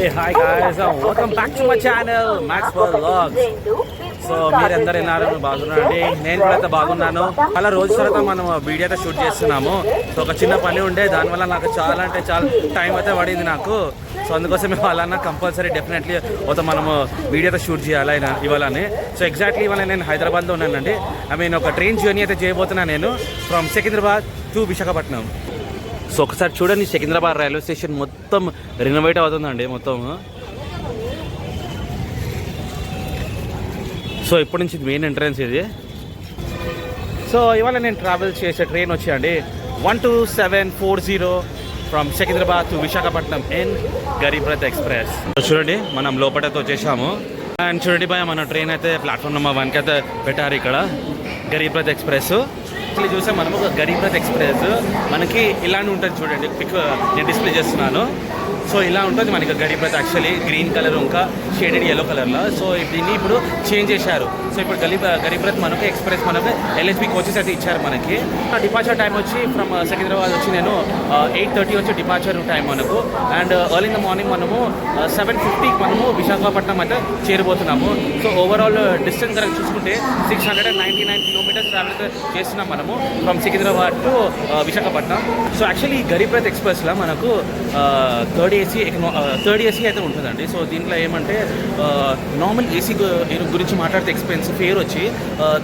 Hi hi guys, and welcome back to my channel, Maxwell Vlogs. So మీరందరూ విన్నారు బాగున్నారండి. నేను కూడా అయితే బాగున్నాను. అలా రోజు తర్వాత మనం వీడియో అయితే షూట్ చేస్తున్నాము. సో ఒక చిన్న పని ఉండే దానివల్ల నాకు చాలా అంటే చాలా టైం అయితే పడింది నాకు. సో అందుకోసం వాళ్ళన్న కంపల్సరీ డెఫినెట్లీ ఒక మనము వీడియో అయితే షూట్ చేయాలి అయినా ఇవ్వాలని. సో ఎగ్జాక్ట్లీ ఇవాళ నేను హైదరాబాద్లో ఉన్నానండి. ఐ మీన్ ఒక ట్రైన్ జర్నీ అయితే చేయబోతున్నాను నేను. From Secunderabad to Visakhapatnam so ఒకసారి చూడండి సికింద్రాబాద్ రైల్వే స్టేషన్ మొత్తం రినోవేట్ అవుతుందండి మొత్తం. సో ఇప్పటి నుంచి మెయిన్ ఎంట్రన్స్ ఇది. సో ఇవాళ నేను ట్రావెల్ చేసే ట్రైన్ వచ్చేయండి. One two seven four zero from Secunderabad to Visakhapatnam in Garib Rath express చూడండి మనం లోపలతో వచ్చేసాము. అండ్ చూడండి భయ మన ట్రైన్ అయితే ప్లాట్ఫామ్ నెంబర్ వన్కి అయితే పెట్టారు ఇక్కడ. గరీబ్ రథ్ ఎక్స్ప్రెస్ యాక్చువల్లీ చూస్తే మనము గరీబ్ రథ్ ఎక్స్ప్రెస్. మనకి ఇలానే ఉంటుంది చూడండి. పిక్ నేను డిస్ప్లే చేస్తున్నాను. సో ఇలా ఉంటుంది మనకి గరీబ్ యాక్చువల్లీ గ్రీన్ కలర్ ఇంకా షేడెడ్ ఎల్లో కలర్లో సో దీన్ని ఇప్పుడు చేంజ్ చేశారు. సో ఇప్పుడు గలీ గరీబ్రత్ మనకు ఎక్స్ప్రెస్ మనకు ఎల్ఎస్బి కోచెస్ అయితే ఇచ్చారు మనకి. డిపార్చర్ టైం వచ్చి ఫ్రమ్ సికింద్రాబాద్ uh, వచ్చి నేను ఎయిట్ థర్టీ వచ్చి డిపార్చర్ టైం మనకు. And early in the morning మనము uh, సెవెన్ ఫిఫ్టీకి మనము విశాఖపట్నం అయితే చేరిపోతున్నాము. సో ఓవరాల్ డిస్టెన్స్ కనుక చూసుకుంటే six hundred and ninety nine kilometres travel చేస్తున్నాం మనము from Secunderabad to Visakhapatnam. So actually ఈ ఎక్స్ప్రెస్లో మనకు థర్డ్ ఏసీ థర్డ్ ఏసీ అయితే ఉంటుందండి. సో దీంట్లో ఏమంటే uh, నార్మల్ ఏసీ గురించి మాట్లాడితే ఎక్స్పెన్స్ ఫేర్ వచ్చి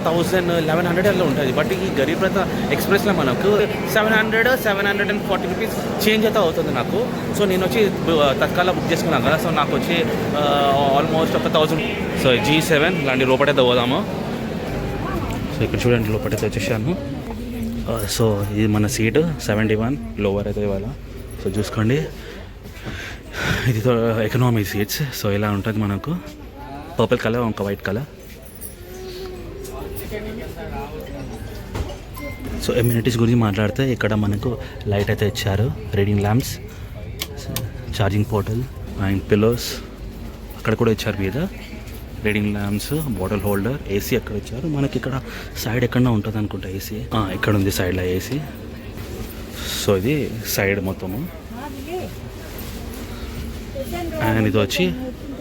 థౌజండ్ లెవెన్ హండ్రెడ్ అలా ఉంటుంది. బట్ ఈ గరీబ్ రథ ఎక్స్ప్రెస్లో మనకు seven hundred seven hundred and forty rupees change అయితే అవుతుంది నాకు. సో నేను వచ్చి uh, తత్కాల బుక్ చేసుకున్నాను కదా. సో నాకు వచ్చి uh, ఆల్మోస్ట్ ఒక థౌజండ్ సో జీ సెవెన్ ఇలాంటి లోపలైతే పోదాము. సో ఇక్కడ చూడండి లోపలైతే వచ్చేసాను. సో ఇది మన సీటు సెవెంటీ వన్ లోవర్ అయితే ఇవాళ. సో చూసుకోండి. ఇది ఎకనామీ సీట్స్ సో ఇలా ఉంటుంది మనకు. పర్పుల్ కలర్ ఒక వైట్ కలర్ సో ఎమ్యూనిటీస్ గురించి మాట్లాడితే ఇక్కడ మనకు లైట్ అయితే ఇచ్చారు. Reading lamps charging portal and pillows అక్కడ కూడా ఇచ్చారు మీద. Reading lamps bottle holder AC అక్కడ ఇచ్చారు. మనకి ఇక్కడ సైడ్ ఎక్కడ ఉంటుంది అనుకుంటా ఏసీ ఇక్కడ ఉంది సైడ్లో ఏసీ సో ఇది సైడ్ మొత్తము. అండ్ ఇది వచ్చి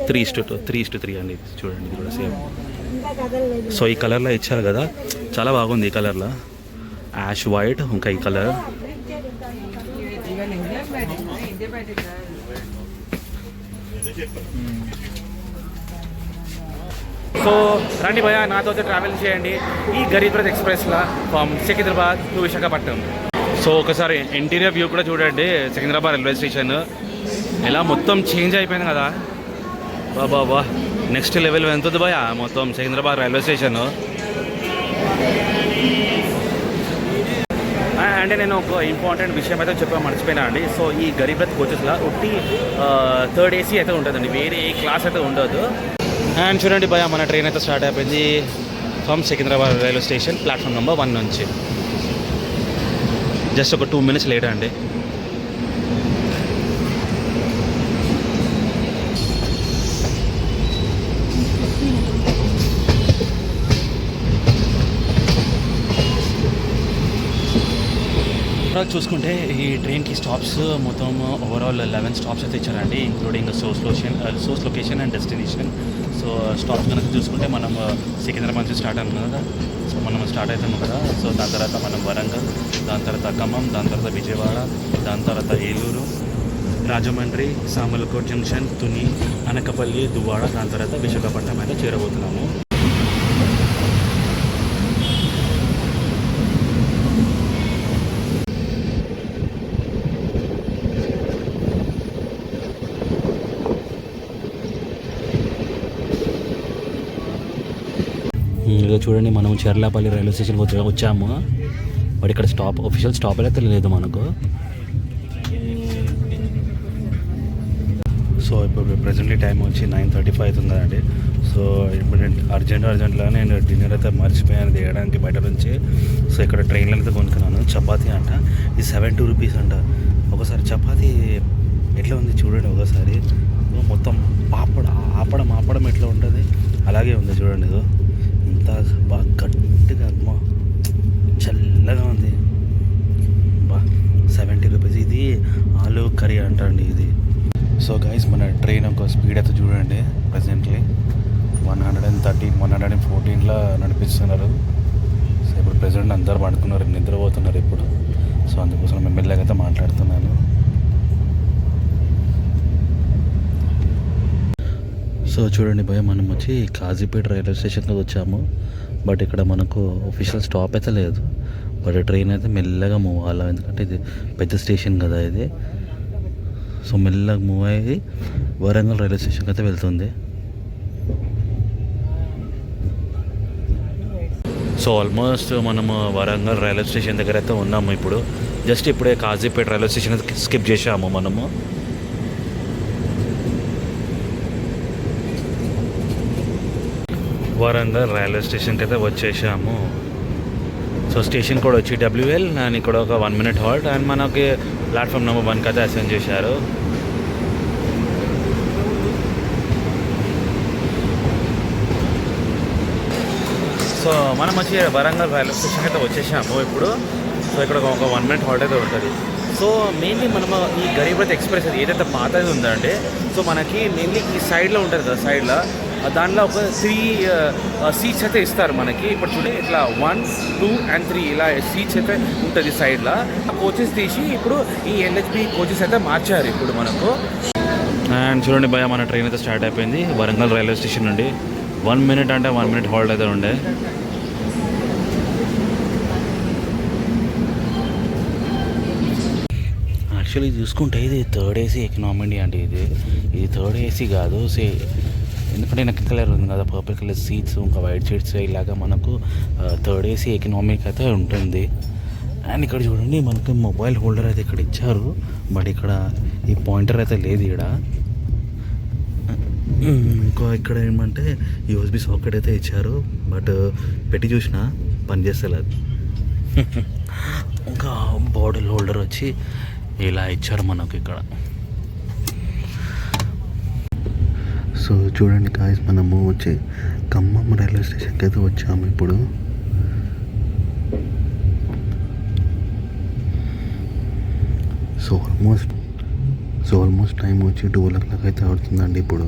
three is to two three is to three అండి ఇది చూడండి ఇది కూడా సేమ్ సో ఈ కలర్లో ఇచ్చారు కదా చాలా బాగుంది ఈ కలర్లో యాష్ వైట్ ఇంకా ఈ కలర్ సో రండి భయ నాతో ట్రావెల్ చేయండి. ఈ గరీబ్ రథ్ ఎక్స్ప్రెస్లో from Secunderabad to Visakhapatnam. So ఒకసారి ఇంటీరియర్ వ్యూ కూడా చూడండి సికింద్రాబాద్ రైల్వే స్టేషన్ ఇలా మొత్తం చేంజ్ అయిపోయింది కదా? బాబా బా నెక్స్ట్ లెవెల్ ఎంతుంది భయ మొత్తం సికింద్రాబాద్ రైల్వే స్టేషన్. అంటే నేను ఒక ఇంపార్టెంట్ విషయం అయితే చెప్పా మర్చిపోయినా అండి. సో ఈ గరీబ్ రథ్ కోచెస్లో ఒట్టి థర్డ్ ఏసీ అయితే ఉంటుందండి. వేరే ఏ క్లాస్ అయితే ఉండదు. అండ్ చూడండి భయ మన ట్రైన్ అయితే స్టార్ట్ అయిపోయింది from Secunderabad railway station platform number one నుంచి. జస్ట్ ఒక టూ మినిట్స్ లేట్ అండి. ఓవరాల్ చూసుకుంటే ఈ ట్రైన్కి స్టాప్స్ మొత్తం ఓవరాల్ లెవెన్ స్టాప్స్ అయితే ఇచ్చారండి including source location source location and destination so stops కనుక చూసుకుంటే మనం uh, సికింద్రాబాద్ నుంచి స్టార్ట్ అవుతాం కదా. సో మనం స్టార్ట్ అవుతాము కదా. సో దాని తర్వాత మనం వరంగల్ దాని తర్వాత ఖమ్మం దాని తర్వాత విజయవాడ దాని తర్వాత ఏలూరు రాజమండ్రి సామలకోట్ జంక్షన్ తుని అనకపల్లి దువ్వాడ దాని తర్వాత విశాఖపట్నం అయితే చేరబోతున్నాము. ఇదిగో చూడండి మనం చెర్లాపల్లి రైల్వే స్టేషన్కి వచ్చి వచ్చాము. బట్ ఇక్కడ స్టాప్ ఒఫీషియల్ స్టాప్ అయితే లేదు మనకు. సో ఇప్పుడు ప్రజెంట్లీ టైం వచ్చి నైన్ థర్టీ ఫైవ్ అవుతుందండి. సో ఇప్పుడు అర్జెంట్ అర్జెంట్లో నేను డిన్నర్ అయితే మర్చిపోయాను తీయడానికి బయట నుంచి. సో ఇక్కడ ట్రైన్లో అయితే కొనుక్కున్నాను. చపాతీ అంట. ఇది సెవెన్ టూ రూపీస్ అంట. ఒకసారి చపాతీ ఎట్లా ఉంది చూడండి ఒకసారి. మొత్తం పాపడ ఆపడం ఆపడం ఎట్లా ఉంటుంది? అలాగే ఉంది చూడండి ఇదో అంతా బాగా గట్టిగా అమ్మా. చల్లగా ఉంది. బా సెవెంటీ రూపీస్ ఇది ఆలు కర్రీ అంటండి ఇది. సో గైస్ మన ట్రైన్ ఒక స్పీడ్ అయితే చూడండి. Presently one hundred and thirteen one hundred and ఫోర్టీన్లో నడిపిస్తున్నారు. సో ఇప్పుడు ప్రజెంట్ అందరు పడుకున్నారు నిద్రపోతున్నారు ఇప్పుడు. సో అందుకోసం మేము మెల్లగా అయితే మాట్లాడుతున్నాను. సో చూడండి భయ మనం వచ్చి కాజీపేట రైల్వే స్టేషన్కి వచ్చాము. బట్ ఇక్కడ మనకు ఒఫీషియల్ స్టాప్ అయితే లేదు. బట్ ట్రైన్ అయితే మెల్లగా మూవ్ అవ్వాలి ఎందుకంటే ఇది పెద్ద స్టేషన్ కదా ఇది. సో మెల్లగా మూవ్ అయ్యి వరంగల్ రైల్వే స్టేషన్కి అయితే వెళ్తుంది. సో ఆల్మోస్ట్ మనము వరంగల్ రైల్వే స్టేషన్ దగ్గర అయితే ఉన్నాము ఇప్పుడు. జస్ట్ ఇప్పుడే కాజీపేట రైల్వే స్టేషన్ స్కిప్ చేసాము మనము. వరంగల్ రైల్వే స్టేషన్కి అయితే వచ్చేసాము. సో స్టేషన్ కూడా వచ్చి డబ్ల్యూఎల్ అండ్ ఇక్కడ ఒక వన్ మినిట్ హాల్ట్ అండ్ మనకి ప్లాట్ఫామ్ నెంబర్ వన్కి అయితే అసెండ్ చేశారు. సో మనం వచ్చి వరంగల్ రైల్వే స్టేషన్ అయితే వచ్చేసాము ఇప్పుడు. సో ఇక్కడ ఒక వన్ మినిట్ హాల్ట్ అయితే ఉంటుంది. సో మెయిన్లీ మనము ఈ గరీబ్ రథ్ ఎక్స్ప్రెస్ ఏదైతే పాతది ఉందంటే సో మనకి మెయిన్లీ ఈ సైడ్లో ఉంటుంది కదా సైడ్లో దాంట్లో ఒక త్రీ సీట్స్ అయితే ఇస్తారు మనకి. ఇప్పుడు చూడండి ఇట్లా వన్ టూ అండ్ త్రీ ఇలా సీట్స్ అయితే ఉంటుంది సైడ్లో ఆ కోచెస్ తీసి ఇప్పుడు ఈ ఎన్హెచ్పి కోచెస్ అయితే మార్చారు ఇప్పుడు మనకు. అండ్ చూడండి భయ మన ట్రైన్ అయితే స్టార్ట్ అయిపోయింది. వరంగల్ రైల్వే స్టేషన్ నుండి. వన్ మినిట్ అంటే వన్ మినిట్ హాల్ట్ అయితే ఉండే. యాక్చువల్లీ చూసుకుంటే ఇది థర్డ్ ఏసీ ఎకనామీ అంటే ఇది. ఇది థర్డ్ ఏసీ కాదు సే ఎందుకంటే నాకు కలర్ ఉంది కదా పర్పుల్ కలర్ సీట్స్ ఇంకా వైట్ సీట్స్ ఇలాగా మనకు థర్డ్ ఏసీ ఎకనామిక్ అయితే ఉంటుంది. అండ్ ఇక్కడ చూడండి మనకి మొబైల్ హోల్డర్ అయితే ఇక్కడ ఇచ్చారు. బట్ ఇక్కడ ఈ పాయింటర్ అయితే లేదు ఇక్కడ ఇంకా ఇక్కడ ఏమంటే యూఎస్బి సాకెట్ అయితే ఇచ్చారు. బట్ పెట్టి చూసిన పని చేస్తలేదు ఇంకా బాటిల్ హోల్డర్ వచ్చి ఇలా ఇచ్చారు మనకు ఇక్కడ. సో చూడండి కాయస్ మనము వచ్చి ఖమ్మం రైల్వే స్టేషన్కి అయితే వచ్చాము ఇప్పుడు. So almost so almost time వచ్చి టూ ఓ క్లాక్ అయితే అవుతుందండి ఇప్పుడు.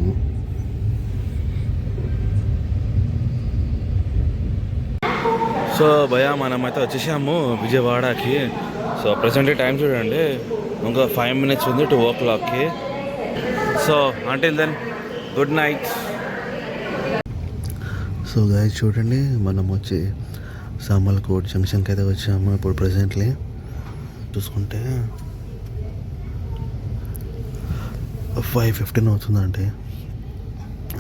సో భయ మనమైతే వచ్చేసాము విజయవాడకి. సో ప్రజెంట్ టైం చూడండి ఇంకా ఫైవ్ మినిట్స్ ఉంది టూ ఓ క్లాక్కి సో అంటే దెన్ గుడ్ నైట్. సో గాయ చూడండి మనం వచ్చి సామల్కోట్ జంక్షన్కి అయితే వచ్చాము. ఇప్పుడు ప్రజెంట్లీ చూసుకుంటే ఫైవ్ ఫిఫ్టీన్ అవుతుందండి.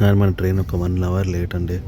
అండ్ మన ట్రైన్ ఒక వన్ అవర్ లేట్ అండి.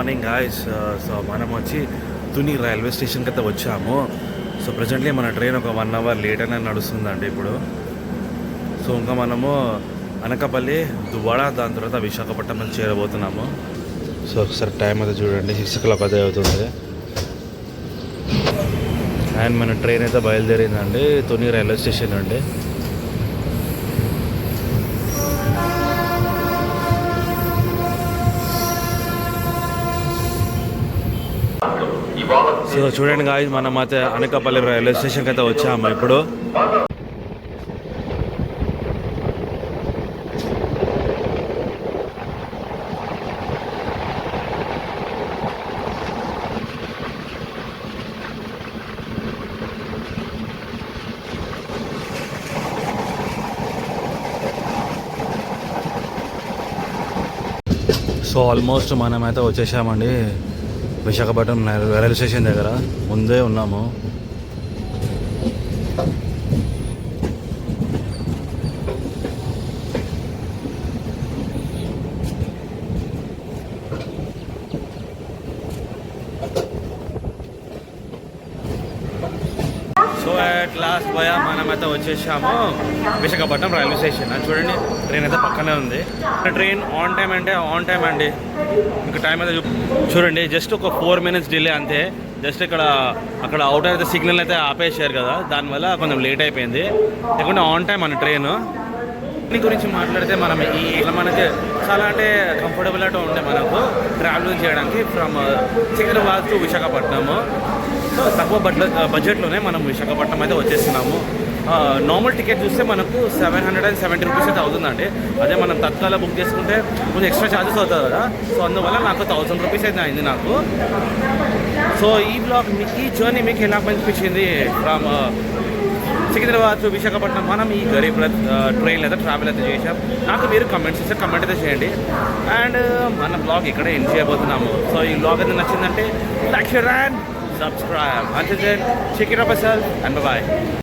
మార్నింగ్ గాయస్ సో uh, మనం వచ్చి తుని రైల్వే స్టేషన్కి అయితే వచ్చాము. సో ప్రజెంట్లీ మన ట్రైన్ ఒక వన్ అవర్ లేట్ అనేది నడుస్తుందండి ఇప్పుడు. సో ఇంకా మనము అనకాపల్లి దువాడ దాని తర్వాత విశాఖపట్నం చేరబోతున్నాము. సో ఒకసారి టైం అయితే చూడండి సిక్స్ ఓ క్లాక్ అదే అవుతుంది. అండ్ మన ట్రైన్ అయితే బయలుదేరిందండి తుని రైల్వే స్టేషన్ అండి. సో చూడండి గాయ మనం అయితే అనకాపల్లి రైల్వే స్టేషన్కి అయితే వచ్చాము ఇప్పుడు. సో ఆల్మోస్ట్ మనమైతే వచ్చేసామండి. విశాఖపట్నం రైల్వే స్టేషన్ దగ్గర ముందే ఉన్నాము. సో అట్ లాస్ట్ పోయా మనమైతే వచ్చేసాము. Visakhapatnam railway station. అది చూడండి ట్రైన్ అయితే పక్కనే ఉంది. ట్రైన్ ఆన్ టైం అంటే ఆన్ టైం అండి. ఇంకా టైం అయితే చూ- చూడండి జస్ట్ ఒక ఫోర్ మినిట్స్ డిలే అంతే. జస్ట్ ఇక్కడ అక్కడ అవుటర్ అయితే సిగ్నల్ అయితే ఆపేసారు కదా. దానివల్ల కొంచెం లేట్ అయిపోయింది. లేకుంటే ఆన్ టైం అండి ట్రైన్ దీని గురించి మాట్లాడితే మనం ఈ మనకి చాలా అంటే కంఫర్టబుల్ అయితే ఉండే మనకు. ట్రావెలింగ్ చేయడానికి from Secunderabad to Visakhapatnam so తక్కువ బడ్జెట్లోనే మనం విశాఖపట్నం అయితే వచ్చేస్తున్నాము. నార్మల్ టికెట్ చూస్తే మనకు seven hundred and seventy rupees అయితే అవుతుందండి. అదే మనం తత్కాల బుక్ చేసుకుంటే కొంచెం ఎక్స్ట్రా ఛార్జెస్ అవుతుంది కదా. సో అందువల్ల నాకు థౌసండ్ రూపీస్ అయితే అయింది నాకు. సో ఈ బ్లాగ్ మీకు ఈ జర్నీ మీకు ఎలా అనిపించింది ఫ్రమ్ సికింద్రాబాద్ టు విశాఖపట్నం? మనం ఈ గరీబ్ ట్రైన్ అయితే ట్రావెల్ అయితే చేసాం నాకు మీరు కమెంట్స్ ఇస్తే కమెంట్ అయితే చేయండి. అండ్ మన బ్లాగ్ ఇక్కడే ఎండ్ చేయబోతున్నాము. సో ఈ బ్లాగ్ అయితే నచ్చిందంటే like subscribe. Until then, check it up yourself and bye bye.